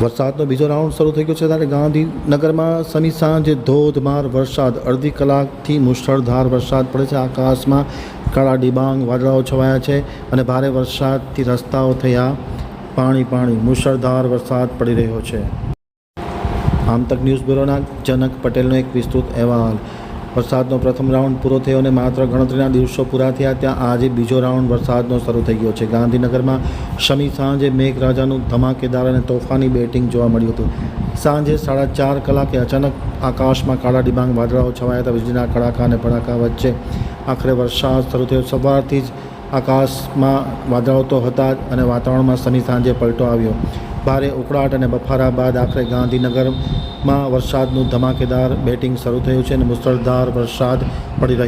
વરસાદનો બીજો રાઉન્ડ શરૂ થઈ ગયો છે ત્યારે ગાંધીનગરમાં સમી સાંજે ધોધમાર વરસાદ. અડધી કલાકથી મુશળધાર વરસાદ પડે છે. આકાશમાં કાળા ડિબાંગ, વાદળાઓ છવાયા છે અને ભારે વરસાદથી રસ્તાઓ થયા. પાણી પાણી, મુશળધાર વરસાદ પડી રહ્યો છે. આમતક ન્યૂઝ બ્યુરોના જનક પટેલનો એક વિસ્તૃત અહેવાલ. વરસાદનો પ્રથમ રાઉન્ડ પૂરો થયો અને માત્ર ગણતરીના દિવસો પૂરા થયા, ત્યાં આજે બીજો રાઉન્ડ વરસાદનો શરૂ થઈ ગયો છે. ગાંધીનગરમાં શમી સાંજે મેઘરાજાનું ધમાકેદાર અને તોફાની બેટિંગ જોવા મળ્યું હતું. સાંજે સાડા ચાર કલાકે અચાનક આકાશમાં કાળા ડિબાંગ વાદળાઓ છવાયા હતા. વીજળીના કડાકા અને ભડાકા વચ્ચે આખરે વરસાદ શરૂ થયો. સવારથી જ આકાશમાં વાદળાઓ તો હતા જ અને વાતાવરણમાં શનિ સાંજે પલટો આવ્યો. ભારે ઉકળાટ અને બફારા બાદ આખરે ગાંધીનગરમાં વરસાદનું ધમાકેદાર બેટિંગ શરૂ થયું છે અને મુસળધાર વરસાદ પડી રહ્યો